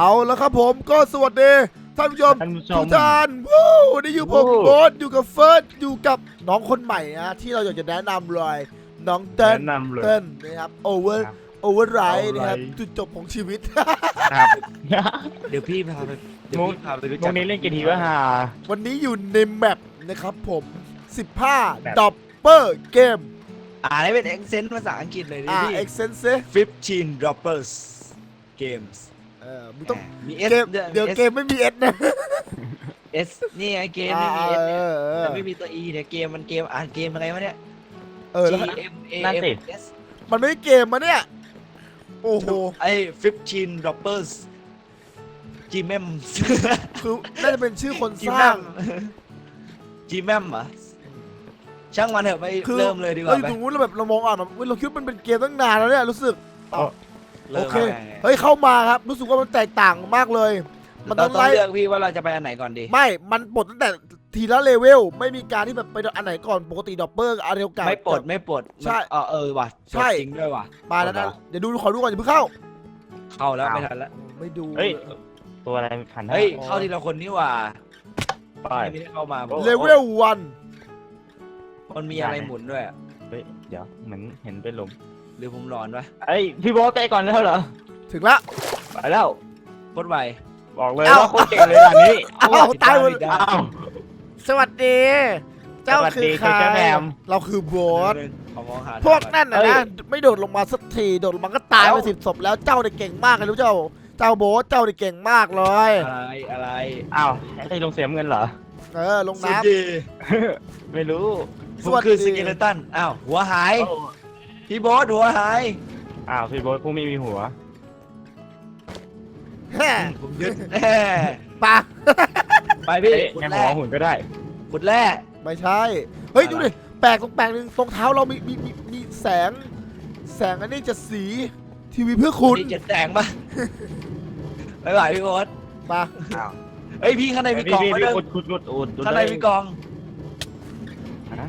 เอาแล้วครับผมก็สวัสดีท่านผู้ชมท่านผู้ชทุมกท่านวู้วันนี้อยู่ผมวู้ โบ๊ทอยู่กับเฟิร์สอยู่กับน้องคนใหม่นะที่เราอยากจะแนะนำเลย น้องเติ้ลแนะนำเลย เติ้ลนะครับโอเวอร์ครับโอเวอร์ไรนะครับ Override จุดจบของชีวิต ครับเดี๋ยวพี่พาไปเดี๋ยวพี่พาไปรู้ตรจักงนี้เล่นกี่ทีวะฮะวันนี้อยู่ในแมปนะครับผม แม15ปดอปเปอร์เกมอ่านให้เป็นเอ็กเซนต์ภาษาอังกฤษเลยดิอ่าพี่ เอ็กเซนเซ15 droppers games เออมึงต้องมีเก S มเดี๋ยวเกมไม่มีเอสนะ S นี่ไงเกมอ่าไม่มี S เออเออแต่ไม่มีตัว E เนี่ยเกมมันเกมอ่านเกมอะไรวะเนี่ย เออ G แล้ว M A นั่น M สิ S มันไม่ใช่เกมมาเนี่ย โอ้โห ไอ้15 droppers G mem คือน่าจะเป็นชื่อคน G สร้าง mem G mem เหรอช่างมันเถอะไปคือเริ่มเลยดีกเราว่าอยู่ไปตรงนู้นเราแบบเรามองอ่านแบบเว้ยเราคิดว่ามันเป็นเกมตั้งนานแล้วเนี่ยรู้สึกเริ่ โอมเคแล้วไงเฮ้ยเข้ามาครับ รู้สึกว่ามันแตกต่างมากเลย มันเราต้องต้องไล่เลือกพี่ว่าเราจะไปอันไหนก่อนดี ไม่ มันปลดตั้งแต่ทีละเลเวล ไม่มีการที่แบบไปอันไหนก่อน ปกติดอปเปอร์อาเรียวกา ไม่ปลดไม่ปลดใช่มันเออเออว่ะใช่ ปลดจริงด้วยว่ะมาแล้วนะ เดี๋ยวดูขอดูก่อนอย่าเพิ่งเข้า เข้าแล้วอ้าวไม่ทันแล้วไม่ดู เฮ้ย ตัวอะไรขันได้เฮ้ยเข้าทีละคนนี่หว่าไป ไม่ได้เข้ามาโอ้เลเวลวันมันมีอะไรหมุนด้วยอะเฮ้ย เดี๋ยว เหมือนเห็นเป็นลม หรือผมหลอนวะเอ้ยพี่โบ๊ทไปก่อนแล้วเหรอถึงละ ไปแล้ว โคตรไว บอกเลยเอ้า ว่าโคตรเก่งเลยด่านนี้อ้าวตายหมดได้อ้าว สวัสดี เจ้าสวัสคือดีใครคุณเจ้าแมมเราคือโบสหนึ่งขอมองหาพวกนั่นนะเอ้ยนะไม่โดดลงมาสักทีโดดลงมาก็ตายไปสิบศพแล้วเจ้าเนี่ยเก่งมากเลยรู้เจ้า เจ้าโบสเจ้าเนี่ยเก่งมากเลย อะไรอะไรอ้าวไอ้ลงเสียเงินเหรอ เออลงสวัสน้ำดีไม่รู้ ผมคือสเกเลตัน อ้าว หัวหาย พี่โบ๊ทหัวหาย อ้าวพี่โบ๊ทผู้ไม่มีหัว แฮ่ผมยึดแน่ปะ ไปพี่เอ๊ะขุดยังแร่หัวหุ่นก็ได้ ขุดแร่ ไม่ใช่ เฮ้ย ดูดิ แปลกตรงแปลกหนึ่งตรงเท้าเรามีมีมีมีแสง แสงอันนี้จะสีทีวีเพื่อคุณนี่เจ็ดแสงปะไปไหวพี่โบ๊ทมาอ้าวเอ้ยพี่ข้างในมีกล่องพี่มาพี่ด้วยอุดอุดอุดอุดอุดข้างในมีกล่อง ฮะ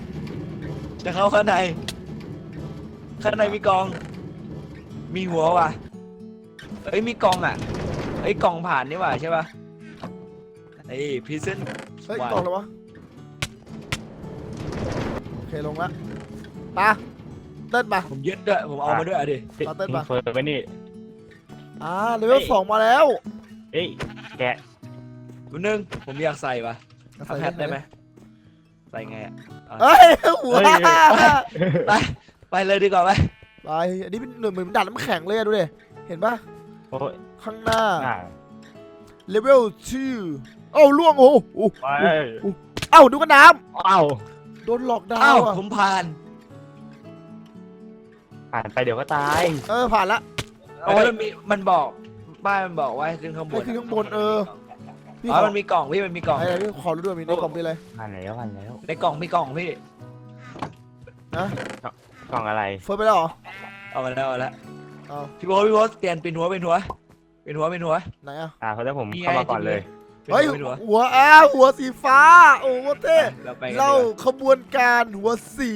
จะเข้าข้างใน ข้างในมีกล่อง มีหัวว่ะเอ้ยมีกล่องอะเอ้ยกล่องผ่านนี่ว่ะใช่ป่ะไอ้พิซเซนเฮ้ยว้าวกล่องแล้ววะโอเคลงละมาเต้นมาผมยึดด้วยผมเอามาด้วยอะดิมาเต้นปะเฟิร์นไปนี่อ่าเลเวลสองมาแล้วเอ้ยแกะคุณนึงผมอยากใส่ป่ะทำแพทได้ไหมใส่ไงอะเฮ้ยหัวเฮ้ยไป ไปเลยดีกว่าไหมไปอันนี้เป็นเหมือนเหมือนดัดน้ำแข็งเลยอะดูดิเห็นปะโอ้ยข้างหน้าอ่าเลเวลชื่อเอ้าล่วงโอ้โหไปเอ้าดูกันน้อ้าวำโดนหลอกดาอ้าววอะผมผ่านผ่านไปเดี๋ยวก็ตายเออผ่านละ โอ้ยมันมีมันบอกป้ายมันบอกว่าให้ขึ้นข้างบนให้ขึ้นข้างบนเออ พี่อ๋ขออมันมีกล่องพี่มันมีกล่องไอ้พี่ขอรู้ด้วยมีในกล่องมีอะไรผ่านแล้วผ่านแล้วในกล่องมีกล่องพี่ กล่องอะไรเฟิร์สไปแล้วเหรอเอามาแล้วเอาแล้วเอาพี่โบ๊ทพี่โบ๊ทเปลี่ยนเป็นหัวเป็นหัวเป็นหัวเป็นหัว ไหนอะอ่าเขาจะผมนี่ไง เข้ามาก่อนเลยเป็นเฮ้ยหัวเป็นหัวหัวอ้าวหัวสีฟ้า โอ้โหเท่เราไปกันดีกเล่าว่าขบวนการหัวสี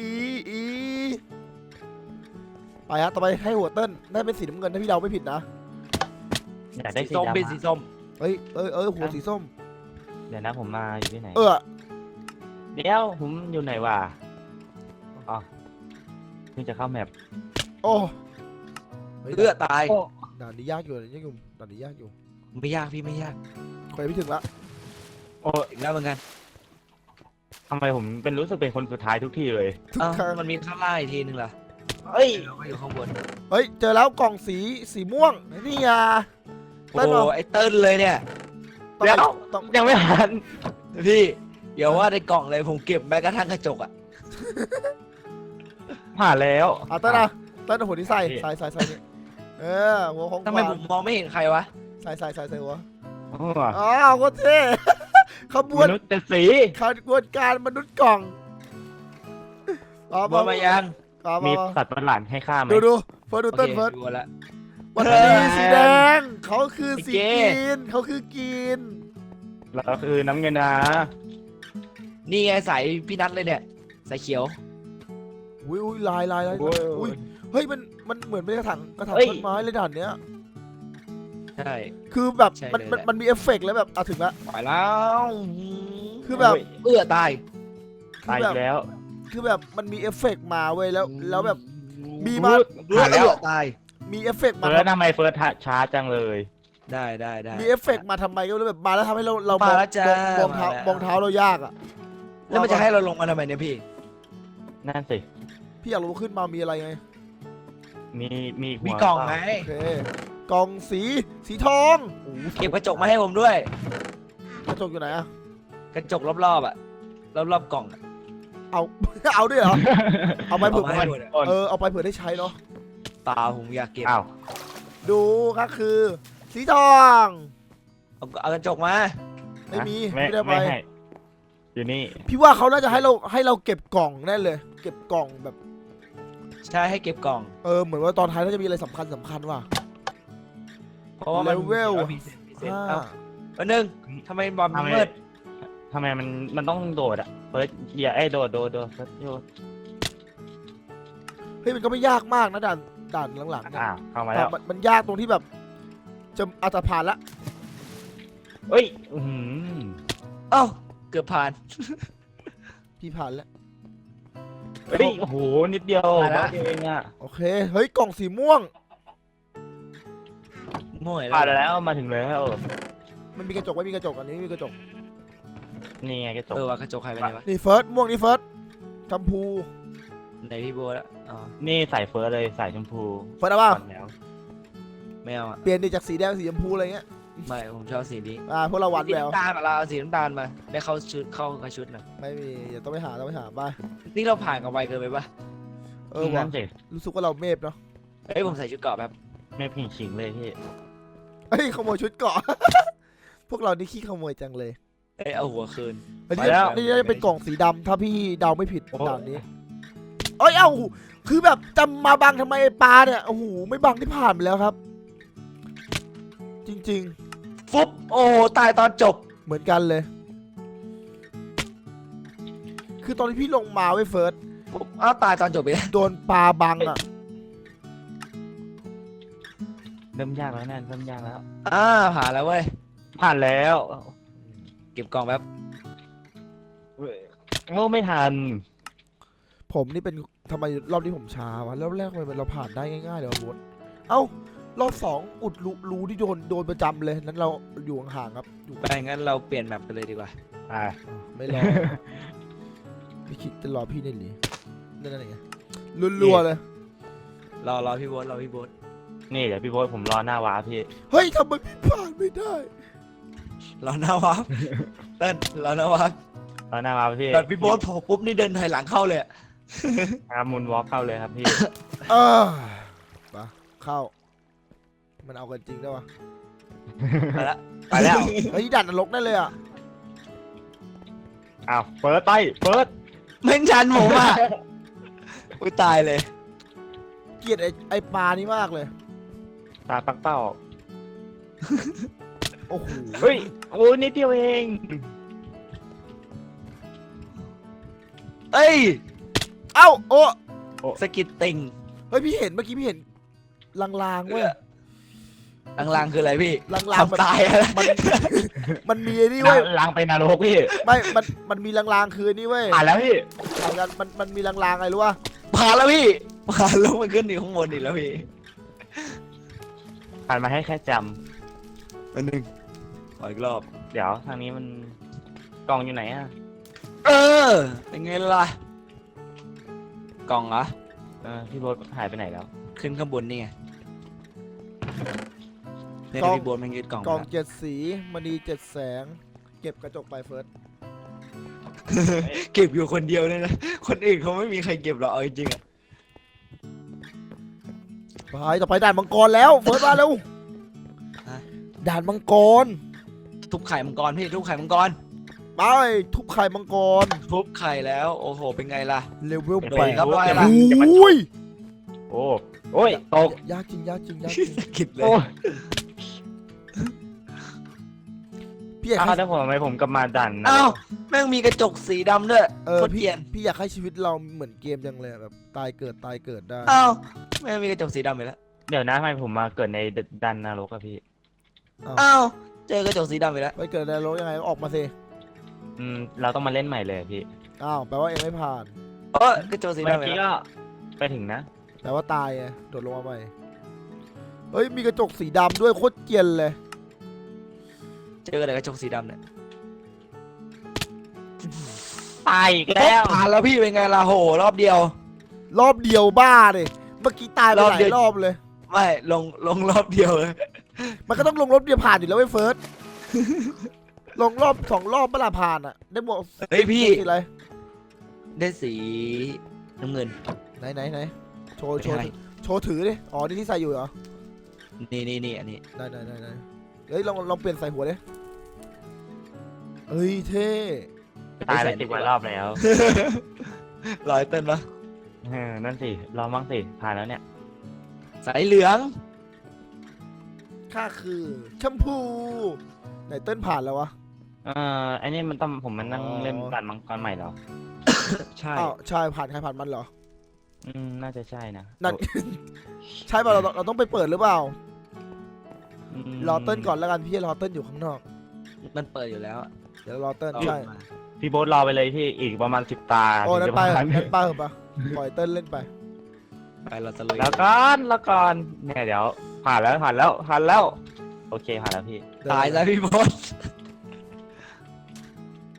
อีอีไปฮะต่อไปให้หัวเต้นได้เป็นสีน้ำเงินถ้าพี่เราไม่ผิดนะอยากได้สีสีส้มดำเป็นสีอะส้มเฮ้ยเออเออหัวสีส้ม เดี๋ยวนะผมมาอยู่ที่ไหน เออเดี๋ยวผมอยู่ไหนวะอ๋อ เพิ่งจะเข้าแมปโอ้เฮ้ยเลือดตาย ด่านนี้ยากอยู่ด่านนี้ยากอยู่ด่านนี้ยากอยู่ไม่ยากพี่ไม่ยากใครไม่ถึงละโอ้อีกแล้วเหมือนกันทำไมผมเป็นรู้สึกเป็นคนสุดท้ายทุกที่เลย ทุกเอ้าครั้งมันมีข้างล่างอีกทีนึงล่ะเฮ้ยเราก็อยู่ข้างบนเฮ้ย เจอแล้วกล่องสีสีม่วงนี่อะโอ้เต้นเหรอ ไอ้เติ้ลเลยเนี่ย ต้องเดี๋ยว ต้องยังไม่หันพี่อย่าว่าในกล่องเลยผมเก็บแม้กระทั่งกระจกอะ ผ่านแล้ว อะเต้นนะเต้นเอาหัวที่ใส่นี่ใส่ใส่ใส่นี่เออหัวของทำไมกผวางมมองไม่เห็นใครวะ ใส่ใส่ใส่ใส่หัวโอ้อ้าวโคตรเท่ ขบมวนนุษย์แต่สีขบวนการมนุษย์กล่องมาบอลมายังมามีมาสัตว์ประหลาดให้ฆ่าไหมดูดูเฟิร์สดูโอเต้นเคเฟิร์สดูละ วันเฮ้นี้ยสีแดงเขาคือสีไอ้เก้กินเขาคือกินแล้วคือน้ำเงินนะนี่ไงสายพี่นัทเลยเนี่ยสายเขียว อุ้ยอุ้ยลายลายลายโอ้ย อุ้ยเฮ้ยมันมันเหมือนเป็นกระถางกระถางเฮ้ย ต้นไม้เลยด่านเนี้ย ใช่ คือแบบใช่มันเลยมันแหละ มันมีเอฟเฟกต์แล้วแบบเอาถึงละ ไปแล้วคือแบบ เอื้อตายตายอีกแล้วคือแบบมันมีเอฟเฟกต์มาเว้ยแล้วแล้วแบบ มีมา เอื้อผ่านแล้วเอื้อตาย มีเอฟเฟกต์มาเฟิร์สทำไมเฟิร์สช้าจังเลย ได้ได้ได้ มีเอฟเฟกต์มาทำไมก็ไม่รู้แบบมาแล้วทำให้เราเรามมาองแล้วจ้ามองเท้ามาแล้ว มองเท้าเรายากอะแล้วมันจะให้เราลงมาทำไมเนี่ยพี่ นั่นสิ พี่อยากรู้ว่าขึ้นมามีอะไรไงมีมีหัวมีกล่องไหมโอเคกล่องสีสีทองโอ้โหเก็บกระจกมาให้ผมด้วย กระจกอยู่ไหนอะกระจกรอบๆอะรอบๆกล่องอะเอา เอาด้วยเหรอเอาไปเอาเผื่อมาให้หมดอะเออเอาไปเผื่อได้ใช้เนาะเปล่าผมอยากเก็บอ้าวดูก็คือ สีทองเอาเอากระจกมาไม่มีไม่ไม่ได้ไปไม่ให้อยู่นี่พี่ว่าเขาน่าจะให้เราให้เราเก็บกล่องแน่เลย เก็บกล่องแบบ ใช่ให้เก็บกล่อง เออเหมือนว่าตอนท้ายน่าจะมีอะไรสำคัญสำคัญว่ะ เพราะว่ามัน Level มีเซนมีเซนอ่าเอ้าวันหนึ่งทำไมบอลมันทำไมมืดทำไมมันมันต้องโดดอะเฟิร์สอย่าไอ้โดดโดดโดดเฟิร์สโยนเฮ้ยมันก็ไม่ยากมากนะด่านด่านหลังๆเนี่ยอ่าเข้ามาแต่แล้ว มันมันยากตรงที่แบบ จะอัตผ่านละเอ้ย อื้อหือเอ้าเกือบผ่าน พี่ผ่านแล้ว เฮ้ยโอ้โหนิดเดียวมาละนิดเดียวเองอะโอเค เฮ้ย กล่องสีม่วง ม่วยผ่านแล้วแล้วมาถึงแล้วมันมีกระจกไว้มีกระจกอันนี้มีกระจก นี่ไงกระจกเออว่ากระจกใครไปไหนวะนี่เฟิร์สม่วงนี่เฟิร์สชมพู ไหนพี่โบทอะอ๋อนี่ใส่เฟิร์สเลยใส่ชมพูเฟิร์สเอาเปล่าก่อนแล้วไม่เอาอะเปลี่ยนดิจากสีแดงสีชมพูอะไรเงี้ย ไม่ผมชอบสีนี้อ่าพวกเราหวานสีแววน้ำตาลมาเราเอาสีน้ำตาลมาได้เข้าชุดเข้ากับชุดหน่อยไม่มีเดี๋ยวต้องไปหาต้องไปหาไปนี่เราผ่านกันไวเกินไปปะเออว่ะนั่นสิรู้สึกว่าเราเมฟเนาะเฮ้ยผมใส่ชุดเกราะแบบไม่พิงชิงเลยพี่เฮ้ยขโมยชุดเกาะ พวกเรานี่ขี้ขโมยจังเลยเอ้ยเอาหัวคืน อันนี้ไปแล้ว นี่จะเป็นกล่องสีดำถ้าพี่เดาไม่ผิดด่านนี้เอ้ยเอ้าคือแบบจะมาบังทำไมไอ้ปลาเนี่ยโอ้โหไม่บังที่ผ่านไปแล้วครับ จริง ฟุบโอ้ตายตอนจบๆเหมือนกันเลย คือตอนที่พี่ลงมาไว้ยเฟิร์สฟุบอ้าวตายตอนจบไปแล้วโดนปลาบังอะ เริ่มยากแล้วนั่นเริ่มยากแล้ว อ่าผ่านแล้วเว้ย ผ่านแล้วเก็บกล่องแบบโง่ไม่ทัน ผมนี่เป็นทำไมรอบนี้ผมช้าวะรอบแรกทำไมเราผ่านได้ง่ายๆเลยวะโบนเอ้า รอบสองอุดรูรูที่โดนโดนประจำเลยนั้นเราอยู่ห่างๆครับอยู่ไปงั้นเราเปลี่ยนแมปกันเลยดีกว่า อ่า ไม่รอ พี่คิดจะรอพี่นี่หรือนั่นนั่นไงรัวๆเลย รอรอพี่โบทรอพี่โบทนี่เดี๋ยวพี่โบ๊ทผมรอหน้าวาร์ปพี่ เฮ้ยทำไมพี่ผ่านไม่ได้ รอหน้าวับ เต้นรอหน้าวับรอหน้าวาร์ปพี่แบบพี่โบทโผล่ปุ๊บนี่เดินถอยหลังเข้าเลยอะอามุนวอล์กเข้าเลยครับพี่ เออมาเข้า มันเอากันจริงด้วยวะไปละไปแล้วเฮ้ยดันนรกได้เลยอะอ้าวเฟิร์สไปเฟิร์สแม่งชันผมอะอุ้ยตายเลย เกลียดไอ้ไอ้ปลานี่มากเลย ตาปักเป้าโอ้โหเฮ้ยโอ้นิดเดียวเองเอ้ยเอ้าโอ้สกิดติงเฮ้ยพี่เห็นเมื่อกี้พี่เห็นลางๆเว้ย ลางๆคืออะไรพี่ลางๆมันทำตายอะไรมันมันมีไอ้นี่เว้ยล้างไปนรกพี่ไม่มันมันมีลางๆคือไอ้นี่เว้ยผ่านแล้วพี่เอากันมันมันมีลางๆอะไรรู้ป่ะผ่านแล้วพี่ผ่านแล้วมันขึ้นอยู่ข้างบนอีกแล้วพี่ผ่านมาให้แค่จอันหนึ่งขออีกรอบำเดี๋ยวทางนี้มันกล่องอยู่ไหนอะเออเป็นไงล่ะกล่องเหรอ เออพี่โบ๊ทหายไปไหนแล้ว ขึ้นข้างบนนี่ไง เนี่ยกล่อง พี่โบนมันยึดกล่องกล่องแล้วเจ็ดสีมณีเจ็ดแสง เก็บกระจกไปเฟิร์สเก็บอยู่คนเดียวเลยนะคนอื่นเขาไม่มีใครเก็บหรอกเอาจริงๆอะไปต่อไปด่านมังกรแล้วเฟิร์สมาเร็วด่านมังกรทุบไข่มังกรพี่ทุบไข่มังกรไปทุบไข่มังกรทุบไข่แล้วโอ้โหเป็นไงล่ะ เลเวลโดแปนดครับว่าอะไรโอ้ยโอ้โอ้ยตก ยากจริงยากจริงยากจริงคิดเลยโอ้ย พี่อยากอ้าวให้แล้วผมทำไมผมกลับมาดันนะอ้าวแม่งมีกระจกสีดำด้วยเออโคตรพี่เกลียนพี่อยากให้ชีวิตเราเหมือนเกมจังเลยแบบตายเกิดตายเกิดได้ อ้าวแม่งมีกระจกสีดำไปแล้วเดี๋ยวนะทำไมผมมาเกิดในดันนรกอะพี่ อ้าวเจอกระจกสีดำไปแล้วไปเกิดอะไรลงยังไงก็ออกมาสิอืมเราต้องมาเล่นใหม่เลยพี่อ้าวแปลว่าเองไม่ผ่านเออกระจกสีเมื่ดำอไปกี้แล้วก็ไปถึงนะ แปลว่าตายไงโดดลงมาใหม่เฮ้ยมีกระจกสีดำด้วยโคตรเกรียนเลย เจอแต่กระจกสีดำเนี่ยตายอีกแล้ว ผ่านแล้วพี่เป็นไงล่ะโห รอบเดียว รอบเดียวบ้าเลยเมื่อกี้ตายไปรอบหลาเดียยว รอบเลย ไม่ลงลงรอบเดียวเลยมันก็ต้องลงรอบเดียวผ่านอยู่แล้วไอ้เฟิร์ส ลงรอบสองรอบเมื่อไหร่ผ่านอะ ได้หมวกเฮ้ยพี่ได้สีอะไรได้สีน้ำเงิน ไหนไหนไหนโชว์โชว์ไม่ให้โชว์ถือดิอ๋อนี่ที่ใส่อยู่เหรอนี่นี่นี่อันนี้ ได้ได้ได้ได้ เฮ้ยลองลองเปลี่ยนใส่หัวดิเฮ้ยเท่ตายไปสิบกว่ารอบแล้วรอยเต้นปะเออนั่นสิรอมั่งสิผ่านแล้วเนี่ยสายเหลืองข้าคือแชมพูไหนเต้นผ่านแล้ววะ เออไอ้นี่มันต้องผมมันนั่งอ๋อ เล่นบัตรมังกรใหม่เหรอ ใช่อ้าวใช่ผ่านใครผ่านมันเหรอ อืมน่าจะใช่นะนั่นใช่ป่ะเราเราต้องไปเปิดหรือเปล่าม รอเต้นก่อนแล้วกันพี่รอเต้นอยู่ข้างนอก มันเปิดอยู่แล้วเดี๋ยวรอเต้นเอาใช่มาพี่โบ๊ทรอไปเลยพี่อีกประมาณสิบตาโอ้ถึนั่งนจะไปผ่านนั่นไปเหรอปะปล่อยเต้นเล่นไป ไปเราจะลุยแล้วก่อนแล้วก่อนเนี่ยเดี๋ยว ผ่านแล้วผ่านแล้วผ่านแล้ว โอเคผ่านแล้วพี่ ตายแล้วพี่บอส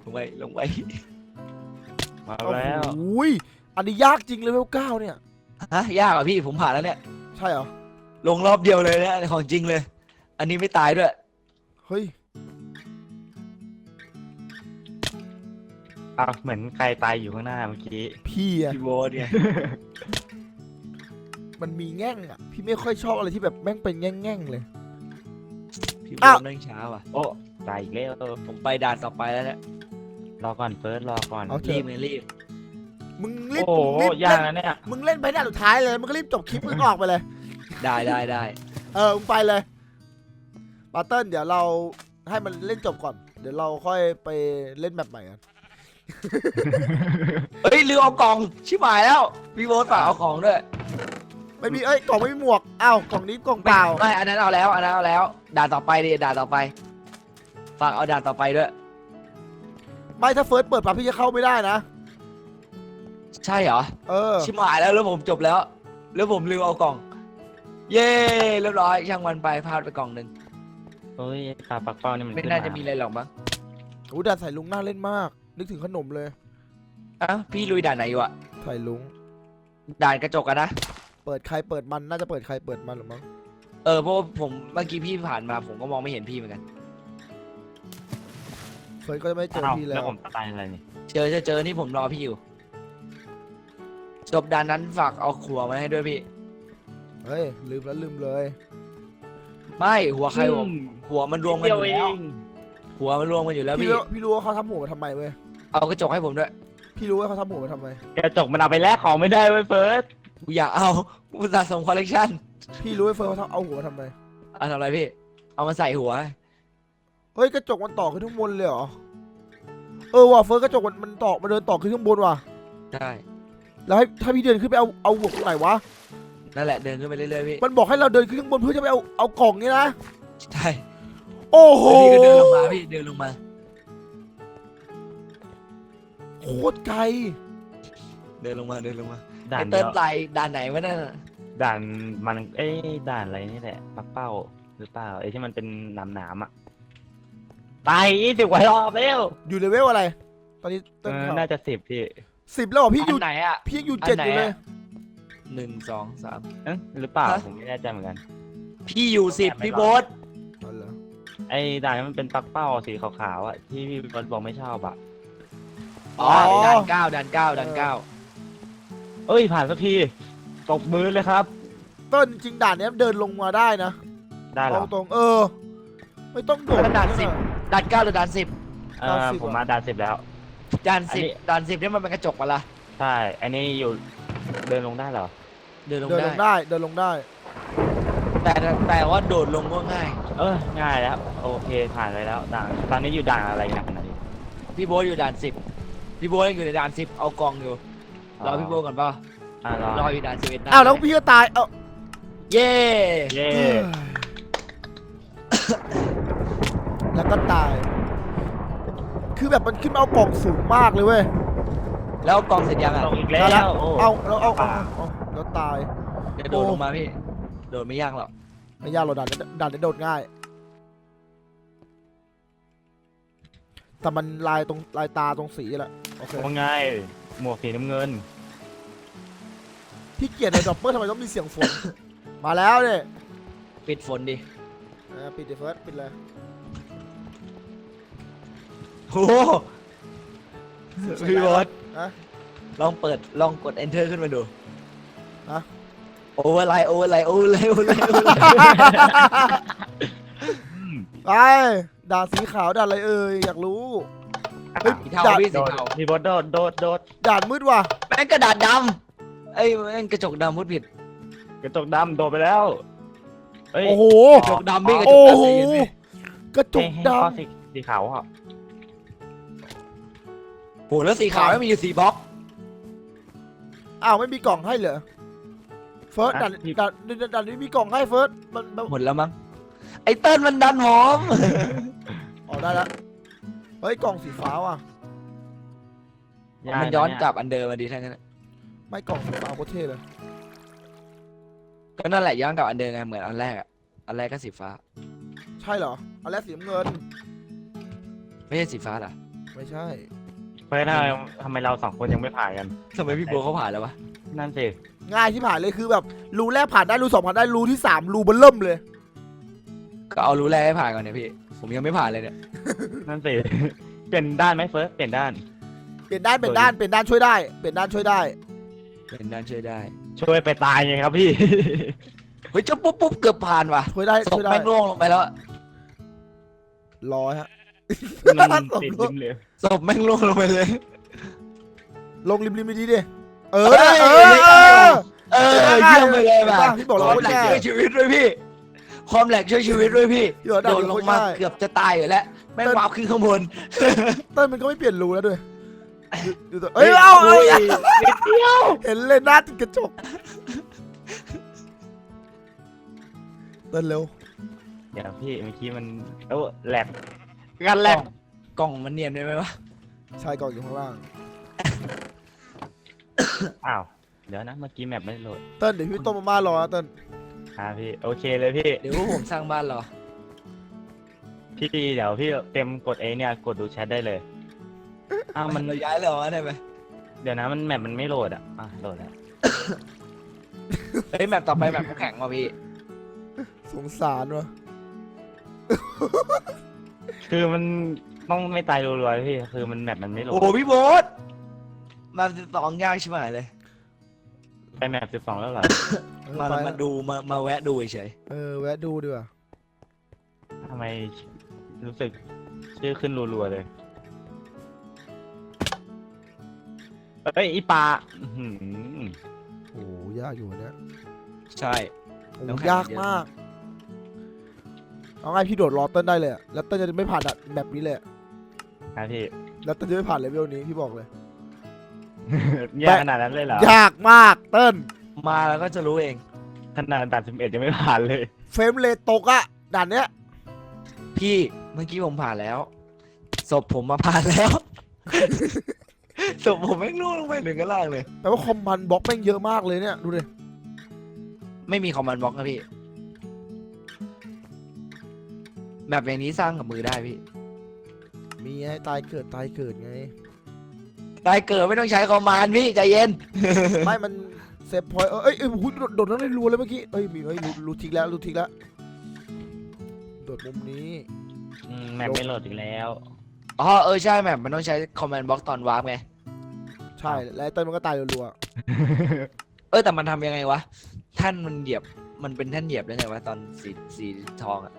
ลงไปลงไปมาโอ้แล้วโหยอันนี้ยากจริงเลยเวลเก้าเนี่ย ฮะยากอะพี่ผมผ่านแล้วเนี่ย ใช่เหรอ ลงรอบเดียวเลยเนี่ยของจริงเลย อันนี้ไม่ตายด้วย เฮ้ย อ้าวเหมือนใครตายอยู่ข้างหน้าเมื่อกี้ พี่อะพี่โบสเนี่ย มันมีแง่งอะพี่ไม่ค่อยชอบอะไรที่แบบแม่งเป็นแง่งๆเลย พี่โบอ้าวสนั่งช้าว่ะ โอ้ ตายอีกแล้วผมไปด่านต่อไปแล้วเนี่ยรอก่อนเฟิร์สรอก่อน เอาเถรีอะบไงรีบ มึงรีบโอ้โหมึงรีบยากเล่นนะเนี่ย มึงเล่นไปหน้าสุดท้ายเลยมึงก็รีบจบคลิปมึงออกไปเลย ได้ได้ได้ เออมึงไปเลย บาเติ้ลเดี๋ยวเราให้มันเล่นจบก่อน เดี๋ยวเราค่อยไปเล่นแบบใหม่กัน เฮ้ยลืมเอากล่องชิบหายแล้วพี่โบสฝากเอาของด้วยไม่มีเอ้ยกล่องไม่มีหมวกอ้าวกล่องนี้กล่องเปล่า ไม่อันนั้นเอาแล้วอันนั้นเอาแล้ว ด่านต่อไปดิด่านต่อไป ฝากเอาด่านต่อไปด้วย ไม่ถ้าเฟิร์สเปิดปั๊บพี่จะเข้าไม่ได้นะ ใช่เหรอ เออ ชิบหายแล้วแล้วผมจบแล้ว แล้วผมลืมเอากล่อง เย้เรียบร้อยช่างมันไปพลาดไปกล่องหนึ่ง เฮ้ยตาปักเป้านี่มันไม่ขึ้น่าจะมีอะไรหรอกมั้งโอ้ด่านใส่ลุงน่าเล่นมาก นึกถึงขนมเลยอ้าวพี่ลุยด่านไหนอยู่อะใส่ลุง ด่านกระจกอะนะ เปิดใครเปิดมันน่าจะเปิดใครเปิดมันหรือมั้ง เออเพราะว่าผมเมื่อกี้พี่ผ่านมาผมก็มองไม่เห็นพี่เหมือนกันเฟิร์สก็จะไม่เจออ้าวพี่แล้แล้ววผมตายอะไรนี่เจอเจอเจอนี่ผมรอพี่อยู่ จบด่านนั้นฝากเอาขัวมาให้ด้วยพี่ เฮ้ยลืมแล้วลืมเลย ไม่หัวใครผมหัวมันรวมกันเดีอยวยู่เอแล้วงหัวมันรวมกันอยู่แล้วพี่พี่รู้พี่รู้ว่าเขาทำหัวมาทำไมเว้ยเอากระจกให้ผมด้วยพี่รู้ว่าเขาทำหัวมาทำไม กระจกมันเอาไปแลกของไม่ได้เว้ยเฟิร์สกูอยากเอากูสะสมคอลเลกชันพี่รู้ว่าเฟิร์สเขาทำเอาหัวมาทำไมเอาทำอะไรพี่ เอามาใส่หัว เฮ้ยกระจกมันต่อขึ้นข้างบนเลยเหรอเออว่ะเฟิร์สกระจกมันมันต่อมันเดินต่อขึ้นข้างบนว่ะ ใช่แล้วให้ถ้าพี่เดินขึ้นไปเอาเอาหัวตรงไหนวะ นั่นแหละเดินขึ้นไปเรื่อยๆพี่มันบอกให้เราเดินขึ้นข้างบนเพื่อจะไปเอาเอากล่องนี้นะ ใช่โอ้โห แล้วพี่ก็เดินลงมาพี่เดินลงมา โคตรไกล เดินลงมาเดินลงมาด่าไอ้นเติเดีมยวไตด่านไหนวะนั่นน่ะด่านมันเอ้ยด่านอะไรนี่แหละปักเป้าหรือเปล่าไอ้ที่มันเป็นหนามหนามๆอะตายยี่สิบกว่ารอบแล้วอยู่เลเวลอะไร ตอนนี้เอเต้นอเขาน่าจะสิบพี่สิบแล้วเหรอพี่ออัยู่นไหนอะ พี่ยังอยู่อันเจ็ดไหนอยู่เลย อะ หนึ่งสองสาม เอ๊ะหรือเปล่าฮะ ผมไม่แน่ใจเหมือนกัน พี่อยู่สิบพี่โบ๊ทอ๋อเหรอไอ้ด่านที่มันเป็นปักเป้าสีขาวๆอะที่พี่บอลบอกไม่ชอบอะ อ๋อด่านเก้าด่านเก้าด่านเก้าเอ้ยผ่านสักทีตบมือเลยครับเต้นจริงด่านเนี้ยเดินลงมาได้นะได้เหรอเอาตรงเออ ไม่ต้องโดด แล้วด่านสิบด่านเก้าหรือด่านสิบเอด่านอสิบผมเหรอมาด่านสิบแล้ว ด่านสิบอันนี้ ด่านสิบนี่มันเป็นกระจกปะล่ะใช่ อันนี้อยู่เดินลงได้เหรอ เดินลงเดินได้ลงได้เดินลงได้ แต่แต่ว่าโดดลงก็ง่าย เออง่ายแล้วโอเคผ่านไปแล้วด่านตอนนี้อยู่ด่านอะไรนะขนาดนี้พี่โบ๊ทอยู่ด่านสิบพี่โบ๊ทยังอยู่ในด่านสิบเอากองอยู่รอพี่โบ๊ทก่อนเปล่าอ่ารอรออยู่ด่านสิบเอ็ดอ้าวแล้วพี่ก็ตายเอ้าเย้เย้แล้วก็ตาย คือแบบมันขึ้นมาเอากล่องสูงมากเลยเว้ยแล้วกองเสร็จยังอะลงอีกแล้วเอาละโอ้เอาแล้วเอาเอาป่าเอาแล้ว ตายเดี๋ยวโดดลงมาพี่ โดดไม่ยากหรอก ไม่ยากเราดันดันได้โดดง่าย แต่มันลายตรงลายตาตรงสีแหละโอเคว่าง่ายหมวกสีน้ำเงิน พี่เกียรในดรอปเปอร์ทำไมต้องมีเสียงฝน มาแล้วเนี่ยปิดฝนดิอ่าปิดเดฟเฟิร์สปิดเลยโอ้โหพี่บอสฮะลองเปิดลองกด enter ขึ้นมาดู ฮะโอเวอร์ไลน์โอเวอร์ไลน์โอเวอร์ไลน์โอเวอร์ไลน์ไปด่านสีขาวด่านอะไรเอ่ยอยากรู้ เฮ้ย สีเทาด่านพี่โดสีดเทามีบอสโดดโดดโดดด่านมืดว่ะแม่งกระดาษดำไอ้ยแม่งกระจกดำพูดผิดกระจกดำโดดไปแล้วเฮ้ยโอ้โหกระจกดำพี่กระจโอ้กโหดำใจเย็นพี่กระจกให้ดให้ข้อสีสีขาวอะโหแล้วสีขาวไม่มีอยู่สีบล็อกำอ้าวไม่มีกล่องให้เหรอ เฟิร์สด่านด่านด่านด่านนี้มีกล่องให้เฟิร์สมันมันหมดแล้วมั้ง ไอ้เติ้ลมันดันหอมออกได้แล้วเฮ้ยกล่องสีฟ้าว่ะากมันย้อนเยกลับอันเดิมมาดีทั้งนั้นไม่กล่องสีฟ้าโคตรเท่เลย ก็นั่นแหละย้อนกลับอันเดิมไงเหมือนอันแรกอะอันแรกก็สีฟ้า ใช่เหรอ อันแรกสีน้ำเงิน ไม่ใช่สีฟ้าเหรอ ไม่ใช่เฮ้ยทำไมทำไมเราสองคนยังไม่ผ่านกัน ทำไมพี่โบเขาผ่านแล้ววะ นั่นสิ ง่ายที่ผ่านเลยคือแบบรูแรกผ่านได้รูสองผ่านได้รูที่สามรูเบนเริ่มเลย ก็เอารู้แรกให้ผ่านก่อนเนี่ยพี่ ผมยังไม่ผ่านเลยเนี่ยนั่นสิ เปลี่ยนด้านไหมเฟิร์ส เปลี่ยนด้าน เปลี่ยนด้านเปลี่ยนด้านเปลี่ยนด้านช่วยได้เปลี่ยนด้านช่วยได้ เป็นด้านช่วยได้ ช่วยไปตายไงครับพี่ เฮ้ยเจ้าปุ๊บปุ๊บเกือบผ่านว่ะช่วยได้ศพช่วยได้แม่งร่วงลงไปแล้วอะร้อยฮะ มันติดริมเลยศพแม่งร่วงลงไปเลย ลงริมริมดีๆดิ เออเยเออเออเออเยี่ยมไปเลยว่ะป่ะพี่บอกแล้วความแหลกแย่ช่วยชีวิตด้วยพี่ ความแหลกช่วยชีวิตด้วยพี่โดได้ดลงมาเกือบจะตายอยู่แล้วแม่งวาบขึ้นข้างบนเต้นมันก็ไม่เปลี่ยนรูแล้วด้วยดูตัวเอ้ยเอาเอายเดียวเห็นเลยหน้าติดกระจกเต้นเร็วเดี๋ยวพี่เมื่อกี้มันเอ้าแหลกกันแหลกกล่องมันเนียนได้ไหมวะใชายกล่องอยู่ข้างล่าง อ้าว เดี๋ยวนะเมื่อกี้แมปไม่โหลดเต้นเดี๋ยวพี่ต้มมาม่ารอนะเต้นอ่าพี่ โอเคเลยพี่ เดี๋ยวพวกผมสร้างบ้านรอ พี่เดี๋ยวพี่เต็มกดเอเนี่ยกดดูแชทได้เลย อ้าวมันเราย้ายเลยเหรอได้ไหมเดี๋ยวนะมันแมปมันไม่โหลดอะ อะโหลดแล้ว เฮ้ยแมปต่อไปแมปน้ำแข็งว่ะพี่ สงสารวะคือมันต้องไม่ตายรัวๆพี่ คือมันแมปมันไม่โหลโอ้ดโหพี่โบ๊ท มาสองยากใช่ไหมเลย ไปแมปสิบสองแล้วเหรอเออมาไปมาดูมามาแวะดูเฉยเออแวะดูดีกว่าทำไมรู้สึกชื่อขึ้นรัวๆเลยเอ้ยอีปลาอื้อหือโอ้ยากอยู่เนี่ยใช่ โอ้น้ำแข็ง ยากมากเอาไงพี่โดดรอเต้นได้เลยอะแล้วเต้นจะไม่ผ่านอะแบบนี้เลยอะครับพี่แล้วเต้นจะไม่ผ่านเลเวลนี้พี่บอกเลย ยากขนาดนั้นเลยเหรอ ยากมากเต้นมาแล้วก็จะรู้เอง ขนาดด่านสิบเอ็ดยังไม่ผ่านเลย เฟรมเรทตกอะด่านเนี้ย พี่เมื่อกี้ผมผ่านแล้ว ศพผมมาผ่านแล้ว ศพผมแม่งล่วงลงไปหนึ่งกันล่างเลยแปลว่าคอมบันบล็อกแม่งเยอะมากเลยเนี่ยดูดิไม่มีคอมมานด์บล็อกนะพี่ แบบอย่างนี้สร้างกับมือได้พี่ มีให้ตายเกิดตายเกิดไง ตายเกิดไม่ต้องใช้คอมมานด์พี่ใจเย็น ไม่มันเซฟพอยต์เอ้ยเอ้ยโอ้โหโดดโดดทั้งในรัวเลยเมื่อกี้เอ้ยมีเอ้ยรู้รู้ทิกแล้วรู้ทิกแล้วโดดมุมนี้ อืมแมปไม่โหลดอีกแล้ว อ๋อเออใช่แบบมันต้องใช้คอมมานด์บล็อกตอนวาร์ปไง ใช่แล้วไอ้เต้นมันก็ตายรัวเออแต่มันทำยังไงวะแท่านมันเหยียบมันเป็นแท่นเหยียบได้ไงวะตอนสีสีทองอะ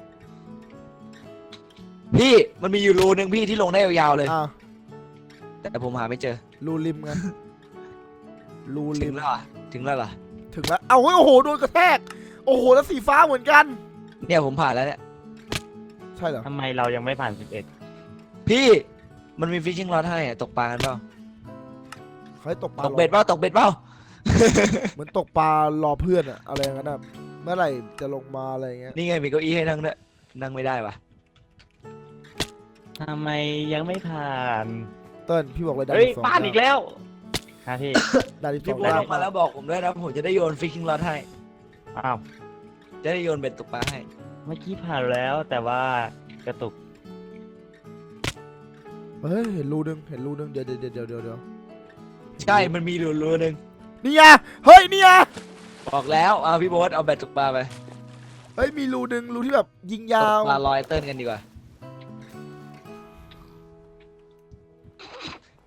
พี่มันมีอยู่รูหนึ่งพี่ที่ลงได้ยาวๆเลย ๆอะ แต่ผมหาไม่เจอ รูริมไงรูถึริงมแล้วเหรอถึงแล้วเหรอถึงแล้ว เอาเฮ้ยโอ้โหโดนกระแทก โอ้โหแล้วสีฟ้าเหมือนกัน เนี่ยผมผ่านแล้วเนี่ยใช่เหรอทำไมเรายังไม่ผ่านสิบเอ็ดพี่มันมีฟิชชิ่งรอดให้อะตกปลากันเปล่าเขาให้ตกปลาตกเบ็ดเปล่าตกเบ็ดเปล่า เหมือนตกปลารอเพื่อนอะอะไรอย่างนั้นอะเมื่อไหร่จะลงมาอะไรอย่างเงี้ยนี่ไงมีเก้าอี้ให้นั่งด้วยนั่งไม่ได้ปะทำไมยังไม่ผ่าน เติ้ลพี่บอกเลยด่านเฮ้ยที่สองผ่านอีกแล้วฮะพี่ด่านที่สพี่องโบยากทมาแล้วบอกผมด้วยนะผมจะได้โยนฟิชชิงรอดให้ อ้าว จะได้โยนเบ็ดตกปลาให้ เมื่อกี้ผ่านแล้วแต่ว่ากระตุก เฮ้ยเห็นรูนึงเห็นรูนึงเดี๋ยวเดี๋ยวเดี๋ยวเดี๋ยวเดี๋ยวใช่ มันมีรูรูหนึ่งนี่ไงเฮ้ยนี่ไงบอกแล้วเอาพี่โบ๊ทเอาเบ็ดตกปลาไปเฮ้ยมีรูนึงรูที่แบบยิงตยากวปลาลอยเติ้ลกันดีกว่า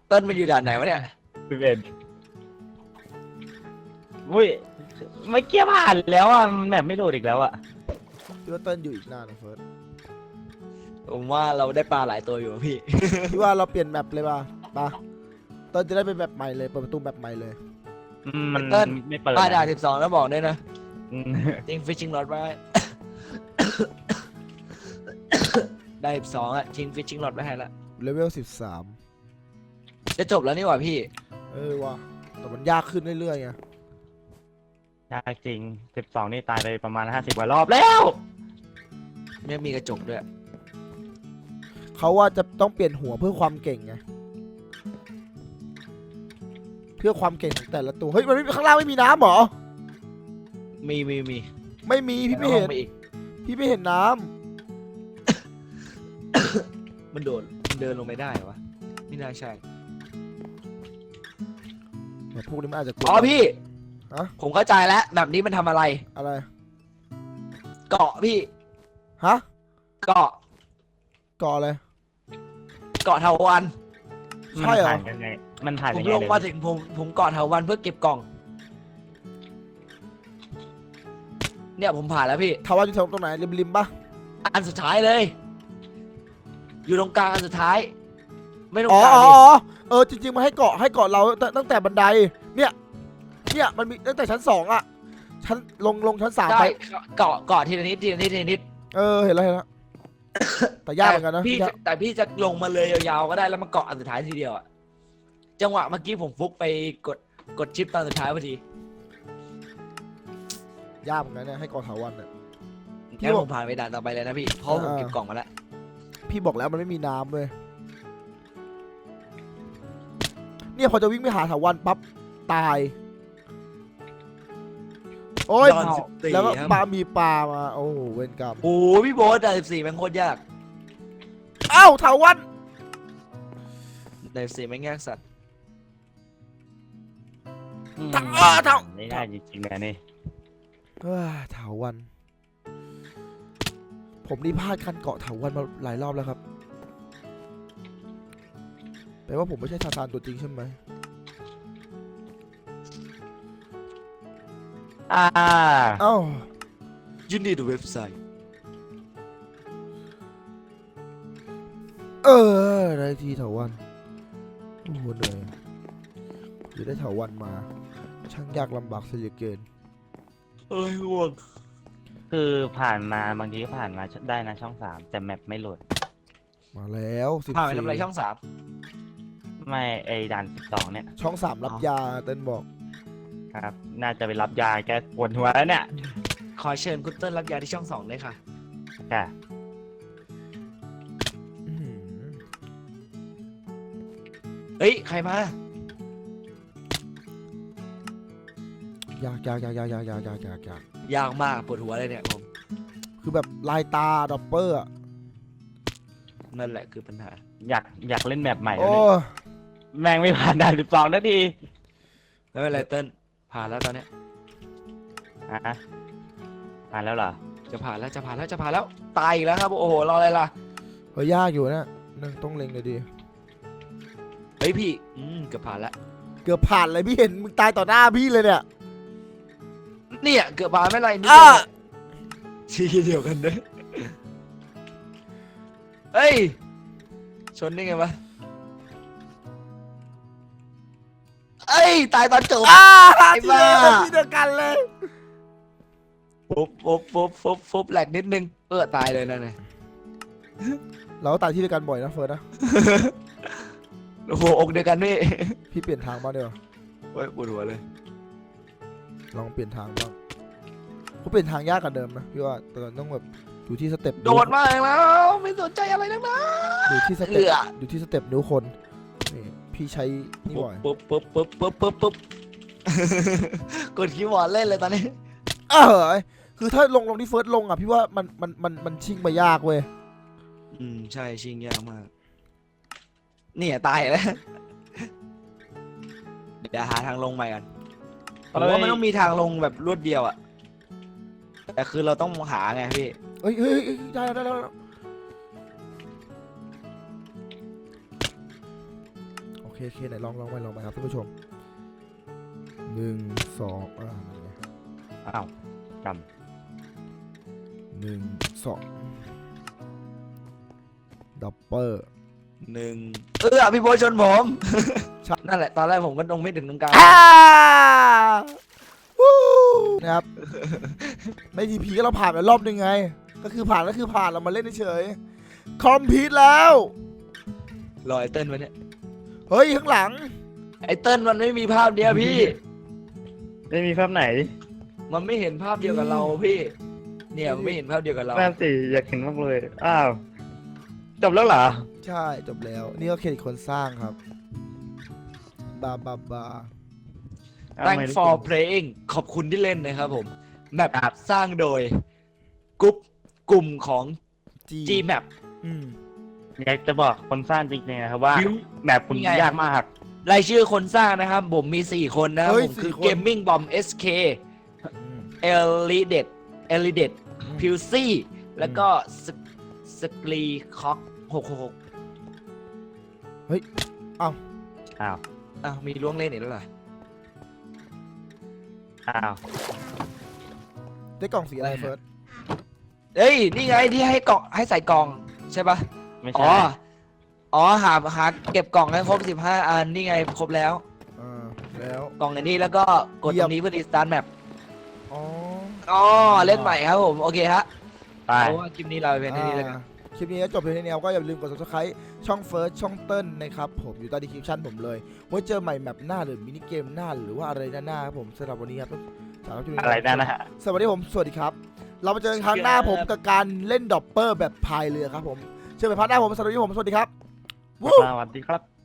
เติ้ลมันอยู่ด่านไหนวะเนี่ยสิบเอ็ดอุ้ยเมื่อกี้ผ่านแล้วอะมันแบบไม่โหลดอีกแล้วอะพี่ว่าเติ้ลอยู่อีกหน้านะเฟิร์สผมว่าเราได้ปลาหลายตัวอยู่อะพี่ พี่ว่าเราเปลี่ยนแมปเลยป่ะป่ะเติ้ลจะได้เป็นแมปใหม่เลยเปิดประตูแมปใหม่เลย อืมมันเติ้ล ไม่เปิดปลาด่านนะสิบสองแล้วบอกด้วยนะอืมจริงฟิชชิงรอดไว้ได้สิบสองอะจริงฟิชชิงรอดไว้ให้ละเลเวลสิบสาม จะจบแล้วนี่หว่าพี่ เออว่ะแต่มันยากขึ้นเรื่อยๆไงยากจริงสิบสองนี่ตายไปประมาณห้าสิบกว่ารอบแล้ว ไม่มีกระจกด้วย เขาว่าจะต้องเปลี่ยนหัวเพื่อความเก่งไงเพื่อความเก่งของแต่ละตัวเฮ้ยมันไม่ข้างล่างไม่มีน้ำเหรอมีมีมีไม่มีพี่ไม่เห็นอาลงปอีกพี่ไม่เห็นน้มันโดดมันเดินลงไปได้เหรอวะไม่น่าใช่ำแต่พวกนี้มันอาจจะกลัว อ๋อพี่ฮะ ผมเข้าใจแล้วแบบนี้มันทำอะไร อะไร เกาะพี่ ฮะเกาะ เกาะอะไร เกาะเถาวัน ใช่เหรอ มันผ่านยังไงมันผ่านผมยังไงลงเลยมาถึงผมผมเกาะเถาวันเพื่อเก็บกล่อง เนี่ยผมผ่านแล้วพี่ ทาวาอยู่ตรงไหนริมริมๆปะอันสุดท้ายเลย อยู่ตรงกลางอันสุดท้าย ไม่ตรงอ๋อกลางอ๋อดิอ๋อเออจริงๆมันให้เกาะให้เกาะเราตั้งตั้งแต่บันไดเนี่ยเนี่ยมันมีตั้งแต่ชั้นสองอะชั้นลงลงชั้นสามได้ไปเกาะเกาะทีละนิดทีละนิดทีละนิดเออเห็นแล้วเห็นแล้วแต่ยากเหมือนกันนะแต่พี่ยากแต่พี่จะลงมาเลยยาวๆก็ได้แล้วมาเกาะอันสุดท้ายทีเดียวอะจังหวะเมื่อกี้ผมฟุกไปกดกดชิปตอนสุดท้ายพอดียากเหมือนกันเนี่ยให้เกาะถาวันเนี่ย พี่งั้นบผอกมผ่านไปด่านต่อไปเลยนะพี่เพราะผมอ่าเก็บกล่องมาแล้วพี่บอกแล้วมันไม่มีน้ำเลย เนี่ยพอจะวิ่งไปหาถาวันปั๊บตาย โอ้ย ดอนสิบสี่แล้วก็ครับปลามีปลามา โอ้โหเวรกรรมโอ้โหพี่โบ๊ทด่านสิบสี่แม่งโคตรยากเอ้าถาวัน ด่านสิบสี่แม่งยากสัตว์ อืมถาเออถาไม่ได้จริงๆนะนี่เอ้ยถาวัน ผมนี่พลาดคันเกาะถาวันมาหลายรอบแล้วครับ แปลว่าผมไม่ใช่ทาซานตัวจริงใช่ไหมอ่า เอ้ายินดีดูเว็บไซต์เออได้ทีถาวันโอ้โหเหนื่อยจะได้ถาวันมา ช่างยากลำบากเสียเหลือเกินเอ้ยห่วงคือผ่านมาบางทีก็ผ่านมาได้นะช่องสามแต่แมปไม่โหลดมาแล้วสิบผ่านไปสี่ทำอะไรช่องสาม ไม่ไอ้ด่านสิบสองเนี่ยช่องสามรับอ๋อยาเต้นบอกครับ น่าจะไปรับยาแกปวดหัวแล้วเนี่ยขอเชิญคุณเติ้ลรับยาที่ช่องสองเลยค่ะ ค่ะอื้อหือเฮ้ย ใครมา ยากยากยากยากยากยากยากยากยากยากมากปวดหัวเลยเนี่ยผม คือแบบลายตาดอปเปอร์อะนั่นแหละคือปัญหา อยากอยากเล่นแมปใหม่แล้วโอ้เนี่ย แม่งไม่ผ่านด่านสิบสองนาทีไม่เป็นไรเติ้ลผ่านแล้วตอนเนี้ยอะผ่านแล้วเหรอจะผ่านแล้วจะผ่านแล้วจะผ่านแล้วตายอีกแล้วครับโอ้โหรออะไรล่ะเฮ้ยยากอยู่นะนึงต้องเล็งเลยดี เฮ้ยพี่อืมเกือบผ่านแล้วเกือบผ่านเลยพี่เห็นมึงตายต่อหน้าพี่เลยเนี่ยเนี่ยเกือบผ่านไม่เป็นไรนิดอะเดียวชี้เดียวกันด้วยเฮ้ยชนได้ไงวะ ย ตายตอนจบ อ้าไอ้ที่บ้า เดียวกันที่เดียวกันเลยฟุบฟุบฟุบฟุบฟุบแหลกนิดนึง เออตายเลยนั่นเลยเราก็ตายที่เดียวกันบ่อยนะเฟิร์นนะโอ้โหอกเดียวกันพี่พี่เปลี่ยนทางบ้างเดี๋ยวาโอ้ยปวดหัวเลยลองเปลี่ยนทางบ้างเขาเปลี่ยนทางยากกว่าเดิมนะพี่ว่าแต่ต้องแบบอยู่ที่สเต็ปโดดมาอีกแล้ว ไม่สนใจอะไรทั้งนั้นอยู่ที่สเอืเต็ปออยู่ที่สเต็ปนิ้วคนนี่ พี่ใช้นี่บ่อยปุ๊บปุ๊บปุ๊บปุ๊บปุ๊บปุ๊บ กดคีย์บอร์ดเล่นเลยตอนนี้ เออคือถ้าลงลงที่เฟิร์สลงอะพี่ว่ามันมันมันมันชิงไปยากเว้ยอืมใช่ชิงยากมาก เนี่ยตายแล้ว เดี๋ยวหาทางลงใหม่กันผมว่ามันต้องมีทางลงแบบรวดเดียวอะแต่คือเราต้องหาไงพี่ เอ้ยเอ้ยเอ้ยได้แล้วได้แล้ว เคโอเคไหนลองลองไปลองไปครับท่านผู้ชมหนึ่งสองอ่านั่นไงอ้าวจหนึ่งสองดับเบิลหนึ่งเออพี่โบทชนผมใช่นั่นแหละตอนแรกผมก็ลงไม่ถึงตรงกลางอ่าวู้นะครับไม่ทีพีก็เราผ่านไปรอบหนึ่งไง ก็คือผ่านก็คือผ่านเรามาเล่นเฉยคอมพิวแล้ว รอไอเติ้ลมาเนี่ย เฮ้ยข้างหลัง ไอเติ้ลมันไม่มีภาพเดียวพี่ำไม่มีภาพไหนมันไม่เห็นภาพเดียวกับเราพี่ เนี่ยมันไม่เห็นภาพเดียวกับเรา แม่สิอยากเห็นมากเลย อ้าว จบแล้วเหรอ ใช่จบแล้ว นี่ก็เครดิตคนสร้างครับ บาบาบา Thank for playing ขอบคุณที่เล่นนะครับผม แมปสร้างโดยกรุ๊ปกลุ่มของจี Gmap อืม อยากจะบอกคนสร้างจริงๆนะครับว่าวิวแมปคุณนี่ไง ยากมากรายชื่อคนสร้างนะครับ ผมมี 4 คนนะครับเฮ้ยผมคือสี่คน Gaming Bomb SK อืม e l i d e t e l i d e t อืมพิวซี่แล้วก็สกรีคอกหกหกอ้าวอ้าวมีล่วงเล่นอีกแล้วเหรออ้าวได้กล่องสีอะไรเฟิร์สเอ้ย นี่ไงที่ให้กล่องให้ใส่กล่องใช่ปะ ไม่อ๋ใช่ออ๋อ หาหาเก็บกล่องให้ครบ15อันนี่ไงครบแล้ว อ่าแล้ว กล่องในนี้แล้วก็กดเยี่ตยรม งนี้เพื่อดีสตาร์ทแมปอ๋ออ๋อเล่นใหม่ครับผม โอเคฮะไป เพราะว่าคลิปนี้เราเป็นในนี้แล้วกัน อ่าคลิปนี้ก็จบเพียงเท่านี้ครับก็อย่าลืมกด subscribe ช่องเฟิร์สช่องเติ้ลนะครับผมอยู่ใต้ดีคริปชั่นผมเลยไว้เจอใหม่แมปหน้าหรือมินิเกมหน้าหรือว่าอะไรหน้าๆครับผมสำหรับวันนี้ครับสำหรับคลิปนี้ อะไรนั่นนะฮะ สวัสดีผม สวัสดีครับ เรามาเจอกันครั้งหน้าผมกับการเล่นดอปเปอร์แบบพายเรือครับผม เจอกันพาร์ทหน้าผมสวัสดีผมสวัสดีครับวู้ สวัสดีครับ